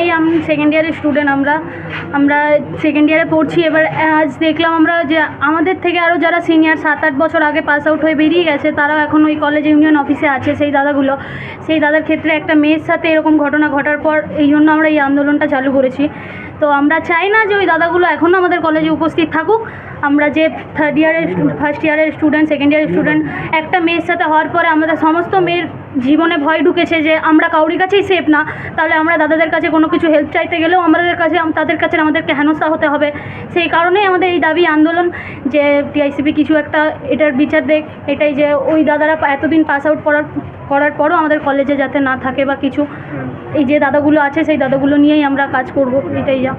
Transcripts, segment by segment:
এই আমি সেকেন্ড ইয়ারের স্টুডেন্ট আমরা আমরা সেকেন্ড ইয়ারে পড়ছি। এবার আজ দেখলাম আমরা যে আমাদের থেকে আরও যারা সিনিয়র সাত আট বছর আগে পাস আউট হয়ে বেরিয়ে গেছে, তারা এখন ওই কলেজ ইউনিয়ন অফিসে আছে সেই দাদাগুলো। সেই দাদার ক্ষেত্রে একটা মেয়ের সাথে এরকম ঘটনা ঘটার পর এই জন্য আমরা এই আন্দোলনটা চালু করেছি। তো আমরা চাই না যে ওই দাদাগুলো এখনও আমাদের কলেজে উপস্থিত থাকুক। আমরা যে থার্ড ইয়ারের ফার্স্ট ইয়ারের স্টুডেন্ট সেকেন্ড ইয়ারের স্টুডেন্ট একটা মেয়ের সাথে হওয়ার পরে আমাদের সমস্ত মেয়ের জীবনে ভয় ঢুকেছে যে আমরা কাউরির কাছেই সেফ না, তাহলে আমরা দাদাদের কাছে কোনো কিছু হেল্প চাইতে গেলেও আমাদের কাছে তাদের কাছে আমাদেরকে হেনস্থা হতে হবে। সেই কারণেই আমাদের এই দাবি আন্দোলন যে টিআইসিপি কিছু একটা, এটার বিচার দেখ, এটাই যে ওই দাদারা এতদিন পাস আউট করার করার পরও আমাদের কলেজে যাতে না থাকে বা কিছু। এই যে দাদাগুলো আছে, সেই দাদাগুলো নিয়েই আমরা কাজ করব, এটাই যা।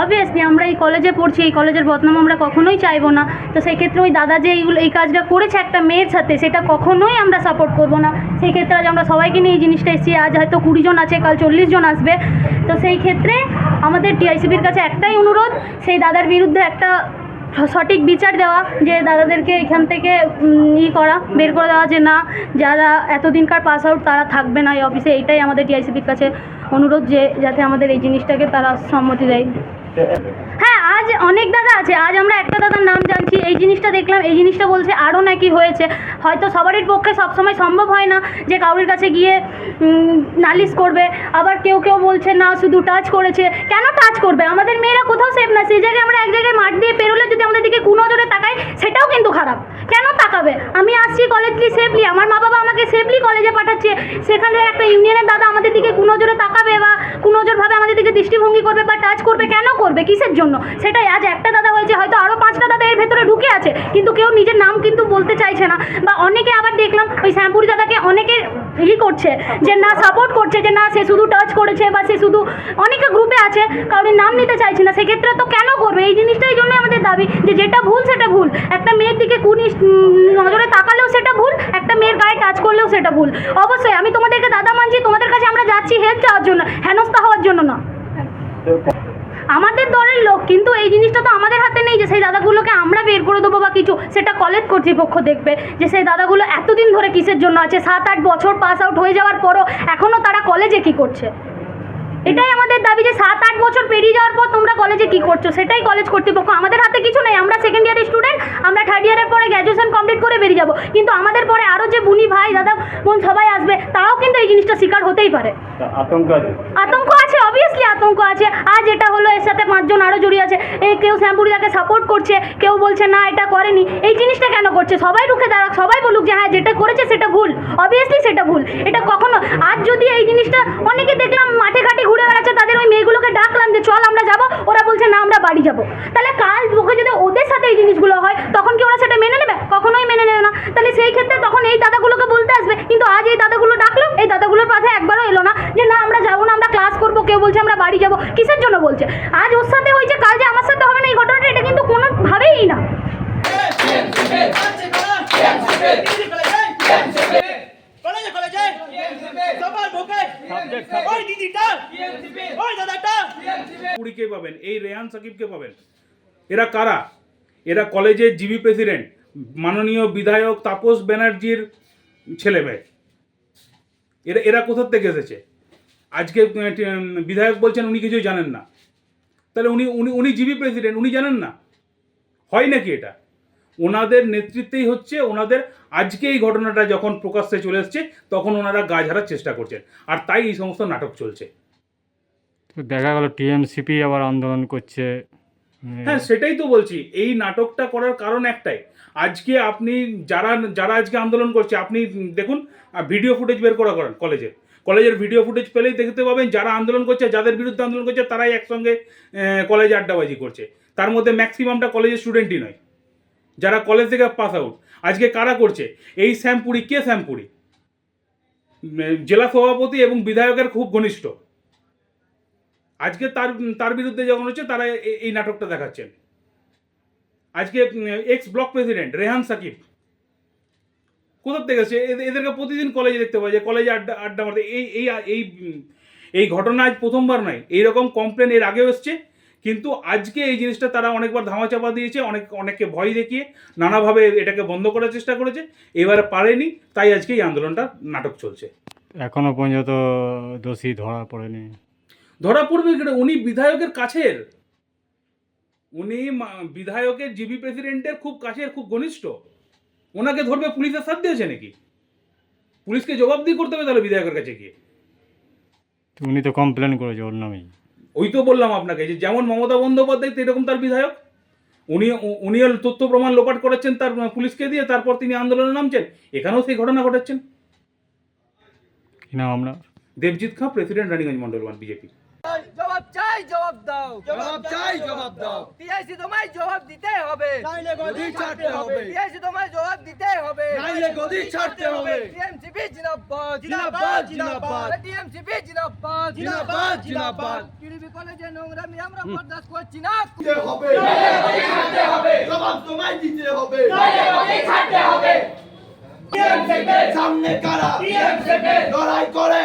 অবভিয়াসলি আমরা এই কলেজে পড়ছি, এই কলেজের বদনাম আমরা কখনোই চাইব না। তো সেই ক্ষেত্রে ওই দাদা যে এইগুলো, এই কাজটা করেছে একটা মেয়ের সাথে, সেটা কখনোই আমরা সাপোর্ট করব না। সেই ক্ষেত্রে আজ আমরা সবাইকে নিয়ে এই জিনিসটা এসেছি। আজ হয়তো কুড়ি জন আছে, কাল চল্লিশ জন আসবে। তো সেই ক্ষেত্রে আমাদের টিআইসিবির কাছে একটাই অনুরোধ, সেই দাদার বিরুদ্ধে একটা সঠিক বিচার দেওয়া, যে দাদাদেরকে এখান থেকে ই করা, বের করে দেওয়া যে না, যারা এতদিনকার পাস আউট তারা থাকবে না এই অফিসে এইটাই আমাদের টিআইসিবির কাছে অনুরোধ যে, যাতে আমাদের এই জিনিসটাকে তারা সম্মতি দেয়। হ্যাঁ আজ অনেক দাদা আছে। আজ আমরা একটা দাদার নাম জানছি। এই জিনিসটা দেখলাম, এই জিনিসটা বলছে আরও নাকি হয়েছে। হয়তো সবারই পক্ষে সবসময় সম্ভব হয় না যে কাউরির কাছে গিয়ে নালিশ করবে। আবার কেউ কেউ বলছে, না, শুধু টাচ করেছে। কেন টাচ করবে? আমাদের মেয়েরা কোথাও সেফ না। সেই জায়গায় আমরা এক জায়গায় মাঠ দিয়ে পেরোলে যদি আমাদের দিকে কুনজরে তাকায়, সেটাও কিন্তু খারাপ। কেন তাকাবে? আমি আসছি কলেজ কলেজলি সেফলি আমার মা বাবা আমাকে সেফলি কলেজে পাঠাচ্ছে। সেখানে একটা ইউনিয়নের দাদা আমাদের দিকে কুনজরে তাকাবে বা কুনজরভাবে আমাদের দিকে দৃষ্টিভঙ্গি করবে বা টাচ করবে, কেন করবে? কিসের জন্য? সেটাই আজ একটা দাদা হয়েছে হয়তো আরও পাঁচটা দাদা এর ভেতরে ঢুকে আছে, কিন্তু কেউ নিজের নাম কিন্তু বলতে চাইছে না। বা অনেকে আবার দেখলাম ওই শ্যামপুরি দাদাকে অনেকে ই করছে, যে না সাপোর্ট করছে, যে না সে শুধু টাচ করেছে বা সে শুধু অনেকে গ্রুপে আছে, কারোর নাম নিতে চাইছে না। সেক্ষেত্রে তো কেন করবে? এই জিনিসটাই জন্য আমাদের দাবি যে যেটা ভুল সেটা ভুল। একটা মেয়ের দিকে কুনি নজরে তাকালেও সেটা ভুল, একটা মেয়ের গায়ে টাচ করলেও সেটা ভুল। অবশ্যই আমি তোমাদেরকে দাদা মানছি, তোমাদের কাছে আমরা যাচ্ছি হেল্প চাওয়ার জন্য, হেনস্থা হওয়ার জন্য না। আমাদের দলের লোক কিন্তু এই জিনিসটা তো আমাদের হাতে নেই যে সেই দাদাগুলোকে আমরা বের করে দেবো বা কিছু। সেটা কলেজ কর্তৃপক্ষ দেখবে যে সেই দাদাগুলো এতদিন ধরে কিসের জন্য আছে? সাত আট বছর পাস আউট হয়ে যাওয়ার পরও এখনও তারা কলেজে কি করছে? এটাই আমাদের দাবি যে সাত আট বছর পেরিয়ে যাওয়ার পর তোমরা কলেজে কি করছ? সেটাই কলেজ কর্তৃপক্ষ। আমাদের হাতে কিছু নেই। আমরা সেকেন্ড ইয়ারের স্টুডেন্ট আমরা থার্ড ইয়ারের পরে গ্র্যাজুয়েশন কমপ্লিট করে বেরিয়ে যাব। কিন্তু আমাদের পরে আরও যে বুনি ভাই দাদা বোন সবাই আসবে তারাও কিন্তু এই জিনিসটা শিকার হতেই পারে। আতঙ্ক আতঙ্ক আছে। আজ এটা হলো, এর সাথে পাঁচজন আরও জড়িয়ে আছে। এই কেউ শ্যামপুরিদাকে সাপোর্ট করছে, কেউ বলছে, না, এটা করেনি। এই জিনিসটা কেন করছে? সবাই রুখে দাঁড়াক, সবাই বলুক যে হ্যাঁ যেটা করেছে সেটা ভুল। অবভিয়াসলি সেটা ভুল। এটা কখনো আজ যদি এই জিনিসটা অনেকে দেখলাম মাঠে ঘাটে ঘুরে বেড়াচ্ছে, তাদের ওই মেয়েগুলোকে ডাকলাম যে, চল, আমরা যাব। ওরা বলছে, না, আমরা বাড়ি যাব। তাহলে কাল ওকে যদি ওদের সাথে এই জিনিসগুলো হয় তখন কি ওরা সেটা মেনে নেবে কখনোই মেনে নেবে না তাহলে সেই ক্ষেত্রে তখন এই দাদাগুলোকে বলতে আসবে কিন্তু আজ এই দাদাগুলো ডাকলো এই দাদাগুলোর পাশে একবারও এলো না যে না আমরা যাব না আমরা ক্লাস করব কেউ বলছে, আমরা বাড়ি যাব। কিসের জন্য বলছে? আজ ওর সাথে হয়েছে, কাল যে আমার সাথে হবে না এই ঘটনাটা, এটা কিন্তু কোনোভাবেই না। কুড়িকে পাবেন? এই রেহান সাকিবকে পাবেন। এরা কারা? এরা কলেজের জিবি প্রেসিডেন্ট, মাননীয় বিধায়ক তাপস ব্যানার্জির ছেলে মেয়ে এরা এরা কোথার থেকে এসেছে? আজকে বিধায়ক বলছেন উনি কিছুই জানেন না। তাহলে উনি উনি উনি জিবি প্রেসিডেন্ট, উনি জানেন না? হয় নাকি এটা? ওনাদের নেতৃত্বেই হচ্ছে, ওনাদের আজকে এই ঘটনাটা যখন প্রকাশ্যে চলে এসছে, তখন ওনারা গা ঝাড়ার চেষ্টা করছেন। আর তাই এই সমস্ত নাটক চলছে। দেখা গেল, টিএমসিপি আবার আন্দোলন করছে। হ্যাঁ সেটাই তো বলছি। এই নাটকটা করার কারণ একটাই। আজকে আপনি যারা যারা আজকে আন্দোলন করছে, আপনি দেখুন ভিডিও ফুটেজ বের করা করেন কলেজে কলেজের ভিডিও ফুটেজ পেলেই দেখতে পাবেন, যারা আন্দোলন করছে, যাদের বিরুদ্ধে আন্দোলন করছে, তারাই একসঙ্গে কলেজে আড্ডাবাজি করছে। তার মধ্যে ম্যাক্সিমামটা কলেজের স্টুডেন্টই নয়। যারা কলেজ থেকে পাস আউট আজকে কারা করছে? এই শ্যামপুরি, কে শ্যামপুরি? জেলা সভাপতি এবং বিধায়কের খুব ঘনিষ্ঠ। আজকে তার তার বিরুদ্ধে যখন হচ্ছে তারা এই নাটকটা দেখাচ্ছেন। আজকে ex block president Rehan Sakib. কোথার থেকে? এদের- এদেরকে প্রতিদিন কলেজে দেখতে পাওয়া যায়। কলেজে আড্ডা আড্ডা মারতে। এই এই এই এই ঘটনা আজ প্রথমবার নয়। এইরকম কমপ্লেন এর আগেও এসছে। কিন্তু আজকে এই জিনিসটা তারা অনেকবার ধামাচাপা দিয়েছে, অনেক, অনেককে ভয় দেখিয়ে নানাভাবে এটাকে বন্ধ করার চেষ্টা করেছে। এবারে পারেনি, তাই আজকে এই আন্দোলনটা নাটক চলছে। এখনও পর্যন্ত দোষী ধরা পড়েনি। ধরা পড়বে? উনি বিধায়কের কাছের। উনি বিধায়কের জিবি প্রেসিডেন্টের খুব কাছের খুব ঘনিষ্ঠ। ওনাকে ধরবে পুলিশের সাথ দিয়েছে নাকি? পুলিশকে জবাব জবাবদিহি করতে হবে তাহলে বিধায়কের কাছে গিয়ে। উনি তো কমপ্লেন করেছে ওর নামেই। ওই তো বললাম আপনাকে যে যেমন মমতা বন্দ্যোপাধ্যায় এরকম তার বিধায়ক। উনি উ- উনিও তথ্য প্রমাণ লোপাট করাচ্ছেন তার পুলিশকে দিয়ে তারপর তিনি আন্দোলনে নামছেন। এখানেও সেই ঘটনা ঘটাচ্ছেন কি নাম আপনার? Debjit Khan president Raniganj Mandal one BJP. জবাব দাও। জবাব চাই জবাব দাও। টিআইসি তোমায় জবাব দিতে হবে। নাইলে গদি ছাড়তে হবে। টিআইসি তোমায় জবাব দিতে হবে। নাইলে গদি ছাড়তে হবে। টিএমসিপি জিন্দাবাদ। জিন্দাবাদ, জিন্দাবাদ। টিএমসিপি জিন্দাবাদ। জিন্দাবাদ, জিন্দাবাদ। টিডিপি কলেজে নোংরামি আমরা বরদাস্ত করছি না। দিতে হবে। জবাব তোমায় দিতে হবে। সামনে কারা? লড়াই করে।